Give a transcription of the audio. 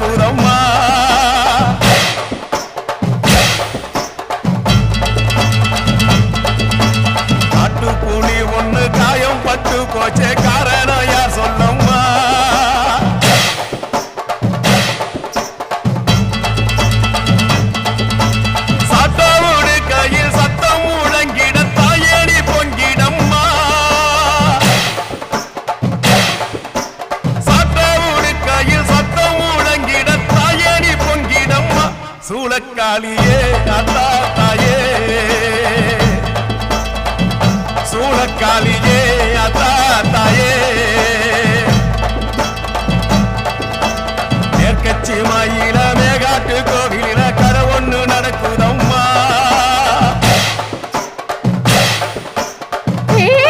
ஒண்ணு நடக்குதம்மா காட்டு புலி ஒண்ணு காயம் பட்டு போச்சே சூளக்காளியே அத்தா தாயே. சூளக்காளியே அத்தா தாயே. மேற்கச்சி மாயி